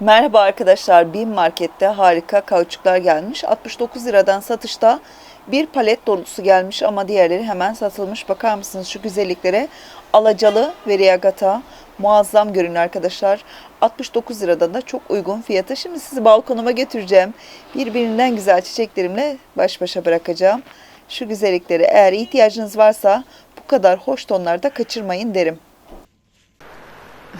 Merhaba arkadaşlar. Bin Market'te harika kauçuklar gelmiş. 69 liradan satışta bir palet dolusu gelmiş ama diğerleri hemen satılmış. Bakar mısınız şu güzelliklere? Alacalı ve Riagata muazzam görünüyor arkadaşlar. 69 liradan da çok uygun fiyatı. Şimdi sizi balkonuma götüreceğim. Birbirinden güzel çiçeklerimle baş başa bırakacağım. Şu güzellikleri eğer ihtiyacınız varsa bu kadar hoş tonlarda kaçırmayın derim.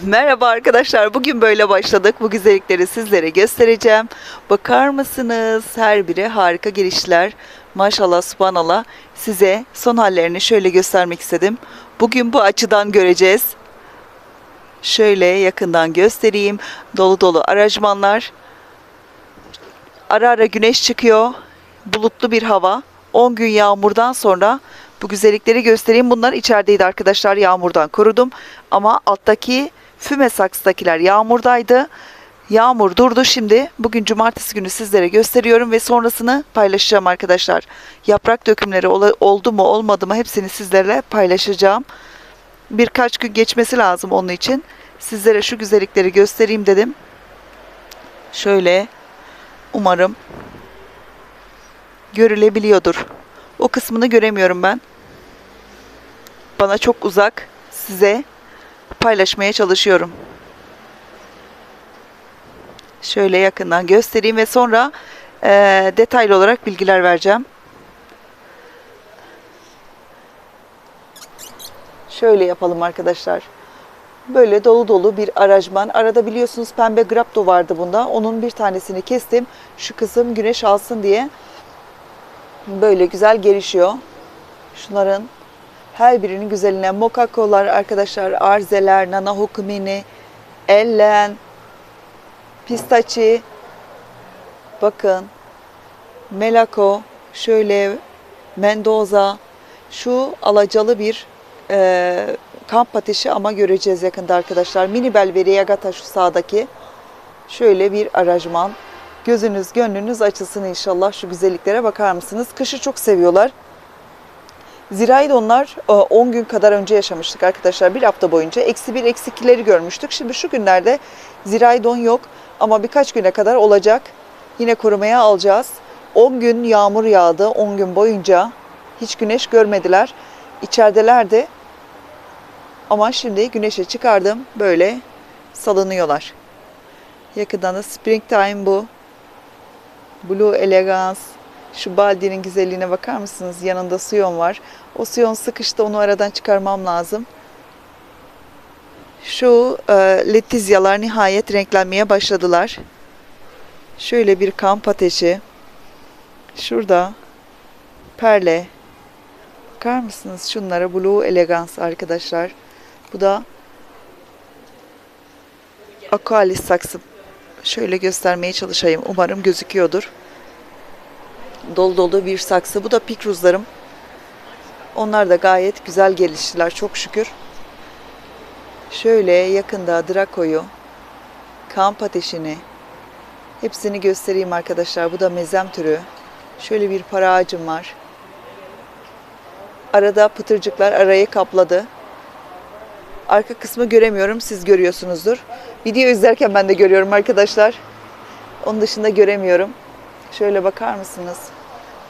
Merhaba arkadaşlar. Bugün böyle başladık. Bu güzellikleri sizlere göstereceğim. Bakar mısınız? Her biri harika girişler. Maşallah subhanallah. Size son hallerini şöyle göstermek istedim. Bugün bu açıdan göreceğiz. Şöyle yakından göstereyim. Dolu dolu aracmanlar. Ara ara güneş çıkıyor. Bulutlu bir hava. 10 gün yağmurdan sonra bu güzellikleri göstereyim. Bunlar içerideydi arkadaşlar. Yağmurdan korudum. Ama alttaki füme saksıdakiler yağmurdaydı. Yağmur durdu şimdi. Bugün cumartesi günü sizlere gösteriyorum ve sonrasını paylaşacağım arkadaşlar. Yaprak dökümleri oldu mu olmadı mı hepsini sizlerle paylaşacağım. Birkaç gün geçmesi lazım onun için. Sizlere şu güzellikleri göstereyim dedim. Şöyle umarım görülebiliyordur. O kısmını göremiyorum ben. Bana çok uzak size paylaşmaya çalışıyorum. Şöyle yakından göstereyim ve sonra eee, detaylı olarak bilgiler vereceğim. Şöyle yapalım arkadaşlar. Böyle dolu dolu bir aracman. Arada biliyorsunuz pembe grapto vardı bunda. Onun bir tanesini kestim. Şu kısım güneş alsın diye. Böyle güzel gelişiyor. Şunların her birinin güzeline mokakolar arkadaşlar, arzeler, nana hukumini, ellen, pistaçi, bakın, melako, şöyle Mendoza, şu alacalı bir e, kamp ateşi ama göreceğiz yakında arkadaşlar. Mini Belveri Yagata şu sağdaki. Şöyle bir aracman. Gözünüz, gönlünüz açılsın inşallah. Şu güzelliklere bakar mısınız? Kışı çok seviyorlar. Zirayı da onlar e, 10 gün kadar önce yaşamıştık arkadaşlar. Bir hafta boyunca eksi bir eksi ikileri görmüştük. Şimdi şu günlerde zirai don yok ama birkaç güne kadar olacak. Yine korumaya alacağız. 10 gün yağmur yağdı. 10 gün boyunca hiç güneş görmediler. İçeridelerdi. Ama şimdi güneşe çıkardım. Böyle salınıyorlar. Yakından da springtime bu. Blue Elegance. Şu baldinin güzelliğine bakar mısınız? Yanında suyon var. O suyon sıkıştı onu aradan çıkarmam lazım. Şu e, letizyalar nihayet renklenmeye başladılar. Şöyle bir kamp ateşi. Şurada perle. Bakar mısınız şunlara Blue Elegance arkadaşlar. Bu da Aqualis saksı. Şöyle göstermeye çalışayım. Umarım gözüküyordur dolu dolu bir saksı. Bu da pikruzlarım. Onlar da gayet güzel geliştiler çok şükür. Şöyle yakında Draco'yu, kamp ateşini hepsini göstereyim arkadaşlar. Bu da mezem türü. Şöyle bir para ağacım var. Arada pıtırcıklar arayı kapladı. Arka kısmı göremiyorum. Siz görüyorsunuzdur. Video izlerken ben de görüyorum arkadaşlar. Onun dışında göremiyorum. Şöyle bakar mısınız?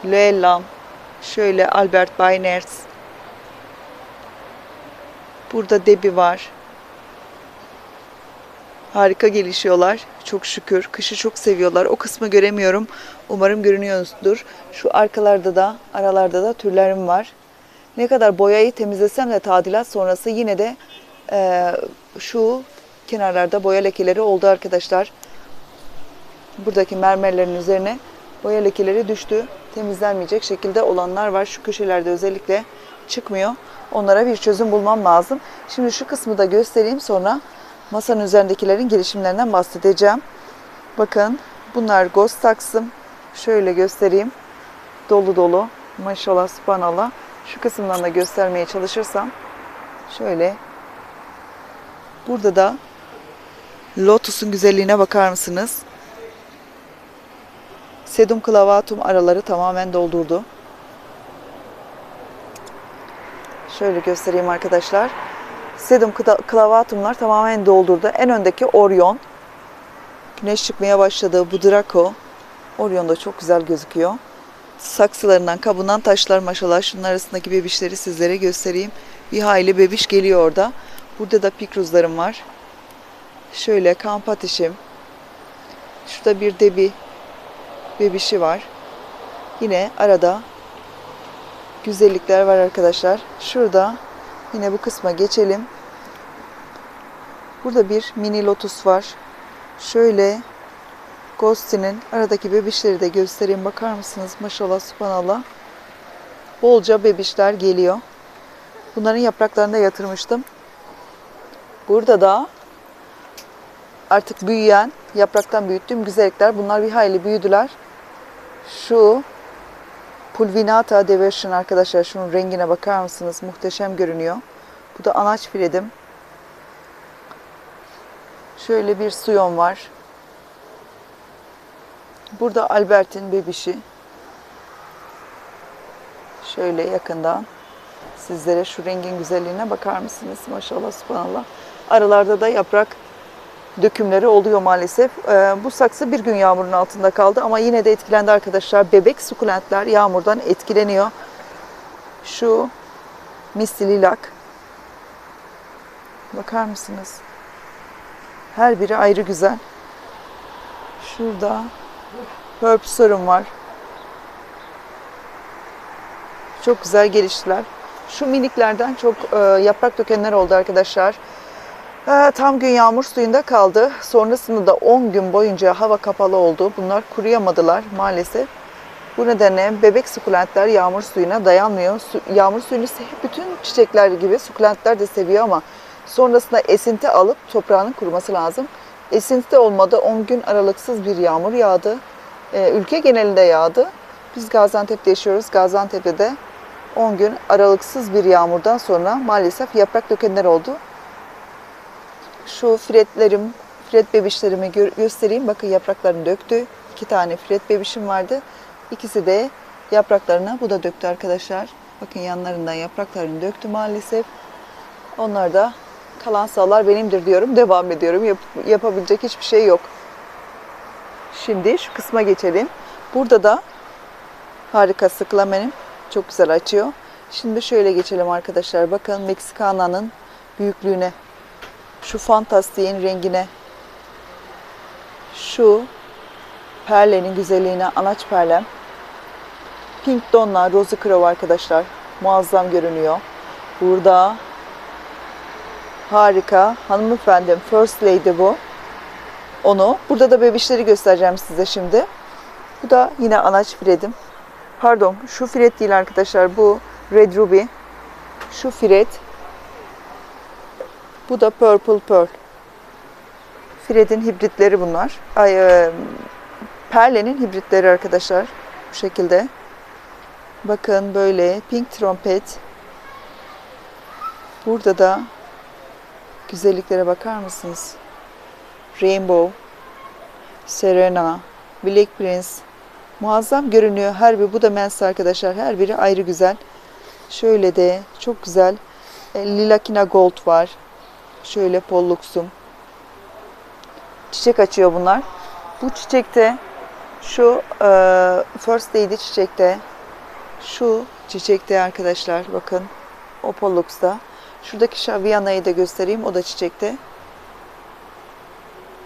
Luellam, şöyle Albert Bayners. Burada Debi var. Harika gelişiyorlar. Çok şükür. Kışı çok seviyorlar. O kısmı göremiyorum. Umarım görünüyordur. Şu arkalarda da, aralarda da türlerim var. Ne kadar boyayı temizlesem de tadilat sonrası yine de e, şu kenarlarda boya lekeleri oldu arkadaşlar. Buradaki mermerlerin üzerine boya lekeleri düştü. Temizlenmeyecek şekilde olanlar var. Şu köşelerde özellikle çıkmıyor. Onlara bir çözüm bulmam lazım. Şimdi şu kısmı da göstereyim sonra masanın üzerindekilerin gelişimlerinden bahsedeceğim. Bakın bunlar ghost taksım. Şöyle göstereyim. Dolu dolu. Maşallah subhanallah. Şu kısımdan da göstermeye çalışırsam şöyle burada da lotus'un güzelliğine bakar mısınız? Sedum clavatum araları tamamen doldurdu. Şöyle göstereyim arkadaşlar. Sedum clavatumlar tamamen doldurdu. En öndeki Orion. Güneş çıkmaya başladı. Bu Draco. Orion da çok güzel gözüküyor. Saksılarından, kabından taşlar maşallah. Şunun arasındaki bebişleri sizlere göstereyim. Bir hayli bebiş geliyor orada. Burada da pikruzlarım var. Şöyle kamp ateşim. Şurada bir debi bebişi var. Yine arada güzellikler var arkadaşlar. Şurada yine bu kısma geçelim. Burada bir mini lotus var. Şöyle Ghostin'in aradaki bebişleri de göstereyim. Bakar mısınız? Maşallah subhanallah. Bolca bebişler geliyor. Bunların yapraklarını da yatırmıştım. Burada da artık büyüyen, yapraktan büyüttüğüm güzellikler. Bunlar bir hayli büyüdüler. Şu Pulvinata Deversion arkadaşlar. Şunun rengine bakar mısınız? Muhteşem görünüyor. Bu da anaç filedim. Şöyle bir suyon var. Burada Albert'in bebişi. Şöyle yakından sizlere şu rengin güzelliğine bakar mısınız? Maşallah subhanallah. Aralarda da yaprak dökümleri oluyor maalesef. Ee, bu saksı bir gün yağmurun altında kaldı ama yine de etkilendi arkadaşlar. Bebek sukulentler yağmurdan etkileniyor. Şu misli lilak. Bakar mısınız? Her biri ayrı güzel. Şurada Purpusor'um var. Çok güzel geliştiler. Şu miniklerden çok e, yaprak dökenler oldu arkadaşlar. E, tam gün yağmur suyunda kaldı. Sonrasında da 10 gün boyunca hava kapalı oldu. Bunlar kuruyamadılar maalesef. Bu nedenle bebek sukulentler yağmur suyuna dayanmıyor. Yağmur suyunu bütün çiçekler gibi sukulentler de seviyor ama sonrasında esinti alıp toprağının kuruması lazım. Esinti olmadı. 10 gün aralıksız bir yağmur yağdı. E, ülke genelinde yağdı. Biz Gaziantep'te yaşıyoruz. Gaziantep'te de 10 gün aralıksız bir yağmurdan sonra maalesef yaprak dökenler oldu. Şu fretlerim, fret bebişlerimi gö- göstereyim. Bakın yapraklarını döktü. İki tane fret bebişim vardı. İkisi de yapraklarına bu da döktü arkadaşlar. Bakın yanlarından yapraklarını döktü maalesef. Onlar da kalan sağlar benimdir diyorum. Devam ediyorum. Yap- yapabilecek hiçbir şey yok. Şimdi şu kısma geçelim. Burada da harika sıklamenim. Çok güzel açıyor. Şimdi şöyle geçelim arkadaşlar. Bakın Meksikana'nın büyüklüğüne. Şu fantastiğin rengine. Şu perlenin güzelliğine anaç perlem. Pink Donna Rosy Crow arkadaşlar. Muazzam görünüyor. Burada harika hanımefendim First Lady bu. Onu. Burada da bebişleri göstereceğim size şimdi. Bu da yine anaç filedim. Pardon şu filet değil arkadaşlar. Bu Red Ruby. Şu filet. Bu da Purple Pearl. Filetin hibritleri bunlar. Ay, e, Perle'nin hibritleri arkadaşlar. Bu şekilde. Bakın böyle pink trompet. Burada da güzelliklere bakar mısınız? Rainbow, Serena, Black Prince. Muazzam görünüyor. Her biri bu da mens arkadaşlar. Her biri ayrı güzel. Şöyle de çok güzel. E, Lilakina Gold var. Şöyle polluksum. Çiçek açıyor bunlar. Bu çiçekte şu e, First Lady çiçekte şu çiçekte arkadaşlar bakın o pollux'ta. Şuradaki Shaviana'yı da göstereyim. O da çiçekte.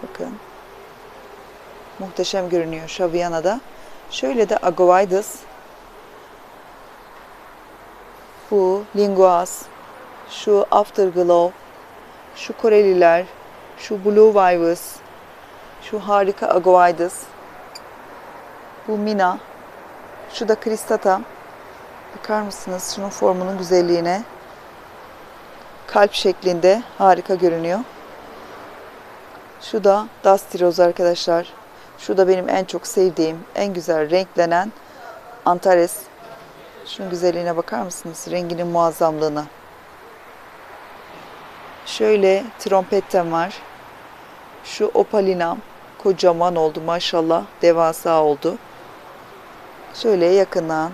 Bakın. Muhteşem görünüyor Shaviana'da. Şöyle de Agovides. Bu Linguas. Şu Afterglow. Şu Koreliler. Şu Blue Vivus. Şu harika Agovides. Bu Mina. Şu da Kristata. Bakar mısınız şunun formunun güzelliğine? Kalp şeklinde harika görünüyor. Şu da Dusty Rose arkadaşlar. Şu da benim en çok sevdiğim, en güzel renklenen Antares. Şunun güzelliğine bakar mısınız? Renginin muazzamlığına. Şöyle trompetten var. Şu opalinam kocaman oldu maşallah. Devasa oldu. Şöyle yakından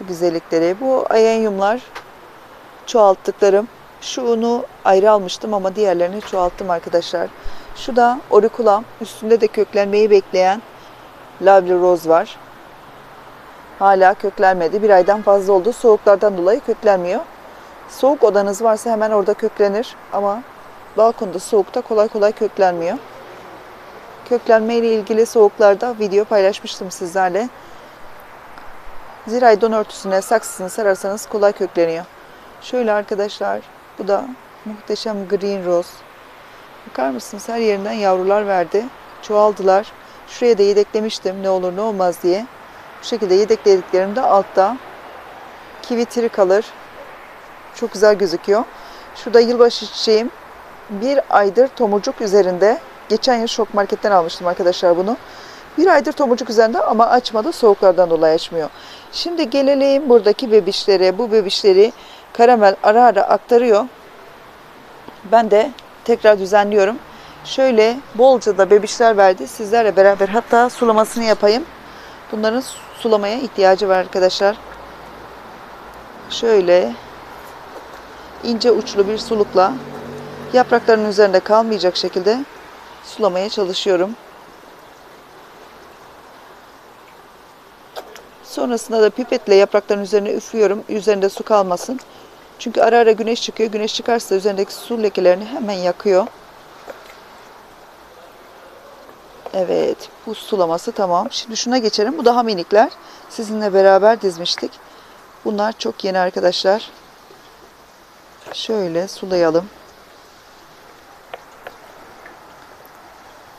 bu güzellikleri. Bu ayenyumlar çoğalttıklarım. Şunu ayrı almıştım ama diğerlerini çoğalttım arkadaşlar. Şu da orikulam. Üstünde de köklenmeyi bekleyen lovely rose var. Hala köklenmedi. Bir aydan fazla oldu. Soğuklardan dolayı köklenmiyor. Soğuk odanız varsa hemen orada köklenir. Ama balkonda soğukta kolay kolay köklenmiyor. Köklenme ile ilgili soğuklarda video paylaşmıştım sizlerle. Ziraydon örtüsüne saksısını sararsanız kolay kökleniyor. Şöyle arkadaşlar bu da muhteşem green rose. Bakar mısınız her yerinden yavrular verdi. Çoğaldılar. Şuraya da yedeklemiştim ne olur ne olmaz diye. Bu şekilde yedeklediklerimde altta kivi tiri kalır. Çok güzel gözüküyor. Şurada yılbaşı çiçeğim bir aydır tomurcuk üzerinde. Geçen yıl şok marketten almıştım arkadaşlar bunu. Bir aydır tomurcuk üzerinde ama açmadı soğuklardan dolayı açmıyor. Şimdi gelelim buradaki bebişlere. Bu bebişleri karamel ara ara aktarıyor. Ben de tekrar düzenliyorum. Şöyle bolca da bebişler verdi. Sizlerle beraber hatta sulamasını yapayım. Bunların sulamaya ihtiyacı var arkadaşlar. Şöyle ince uçlu bir sulukla yaprakların üzerinde kalmayacak şekilde sulamaya çalışıyorum. Sonrasında da pipetle yaprakların üzerine üflüyorum. Üzerinde su kalmasın. Çünkü ara ara güneş çıkıyor. Güneş çıkarsa üzerindeki su lekelerini hemen yakıyor. Evet, bu sulaması tamam. Şimdi şuna geçelim. Bu daha minikler. Sizinle beraber dizmiştik. Bunlar çok yeni arkadaşlar. Şöyle sulayalım.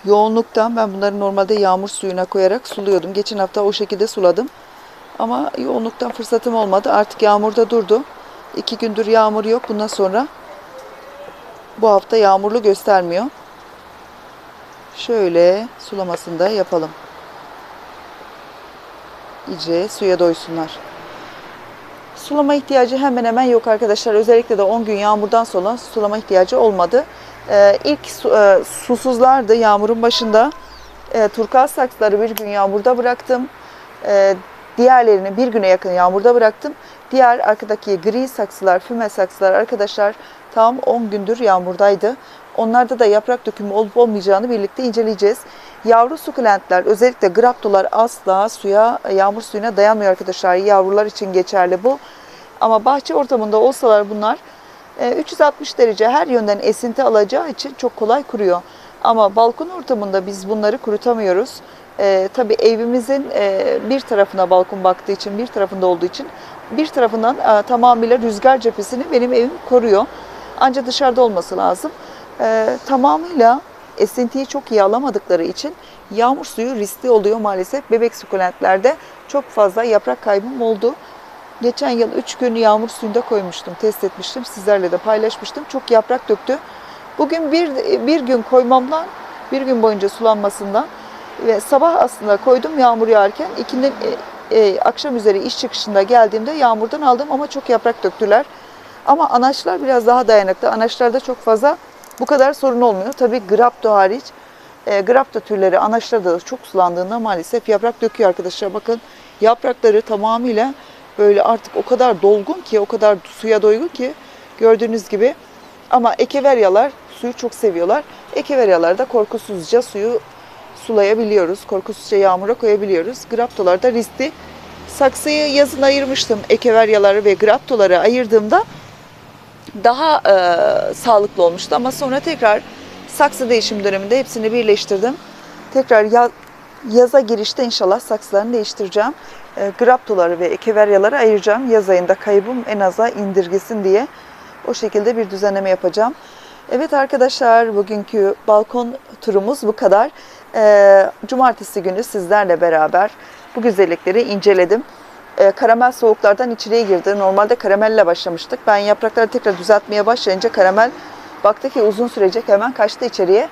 Yoğunluktan ben bunları normalde yağmur suyuna koyarak suluyordum. Geçen hafta o şekilde suladım. Ama yoğunluktan fırsatım olmadı. Artık yağmurda durdu. İki gündür yağmur yok. Bundan sonra bu hafta yağmurlu göstermiyor. Şöyle sulamasını da yapalım. İyice suya doysunlar. Sulama ihtiyacı hemen hemen yok arkadaşlar. Özellikle de 10 gün yağmurdan sonra sulama ihtiyacı olmadı. Ee, ilk su, e, susuzlardı yağmurun başında. E, turkuaz saksıları bir gün yağmurda bıraktım. E, diğerlerini bir güne yakın yağmurda bıraktım. Diğer arkadaki gri saksılar, füme saksılar arkadaşlar tam 10 gündür yağmurdaydı. Onlarda da yaprak dökümü olup olmayacağını birlikte inceleyeceğiz. Yavru sukulentler özellikle graptolar asla suya, yağmur suyuna dayanmıyor arkadaşlar. Yavrular için geçerli bu. Ama bahçe ortamında olsalar bunlar e, 360 derece her yönden esinti alacağı için çok kolay kuruyor. Ama balkon ortamında biz bunları kurutamıyoruz. E, tabii evimizin e, bir tarafına balkon baktığı için, bir tarafında olduğu için bir tarafından e, tamamıyla rüzgar cephesini benim evim koruyor. Ancak dışarıda olması lazım. E, tamamıyla esintiyi çok iyi alamadıkları için yağmur suyu riskli oluyor maalesef. Bebek sukulentlerde çok fazla yaprak kaybım oldu. Geçen yıl 3 gün yağmur suyunda koymuştum, test etmiştim. Sizlerle de paylaşmıştım. Çok yaprak döktü. Bugün bir, bir gün koymamdan, bir gün boyunca sulanmasından ve sabah aslında koydum yağmur yağarken. ikindi e, e, akşam üzeri iş çıkışında geldiğimde yağmurdan aldım ama çok yaprak döktüler. Ama anaçlar biraz daha dayanıklı. Anaçlarda çok fazla bu kadar sorun olmuyor. Tabii grapto hariç. E, grapto türleri anaçlarda da çok sulandığında maalesef yaprak döküyor arkadaşlar. Bakın yaprakları tamamıyla böyle artık o kadar dolgun ki, o kadar suya doygun ki gördüğünüz gibi. Ama ekeveryalar suyu çok seviyorlar. Ekeveryalar da korkusuzca suyu sulayabiliyoruz. Korkusuzca yağmura koyabiliyoruz. Graptolar da riskli. Saksıyı yazın ayırmıştım. Ekeveryaları ve graptoları ayırdığımda daha e, sağlıklı olmuştu. Ama sonra tekrar saksı değişim döneminde hepsini birleştirdim. Tekrar ya, yaza girişte inşallah saksılarını değiştireceğim. E, graptoları ve ekeveryaları ayıracağım. Yaz ayında kaybım en aza indirgesin diye. O şekilde bir düzenleme yapacağım. Evet arkadaşlar bugünkü balkon turumuz bu kadar. Ee, cumartesi günü sizlerle beraber bu güzellikleri inceledim. Ee, karamel soğuklardan içeriye girdi. Normalde karamelle başlamıştık. Ben yaprakları tekrar düzeltmeye başlayınca karamel baktı ki uzun sürecek hemen kaçtı içeriye.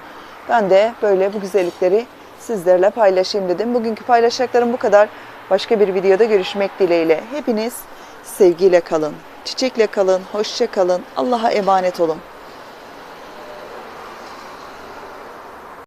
Ben de böyle bu güzellikleri sizlerle paylaşayım dedim. Bugünkü paylaşacaklarım bu kadar. Başka bir videoda görüşmek dileğiyle. Hepiniz sevgiyle kalın, çiçekle kalın, hoşça kalın. Allah'a emanet olun.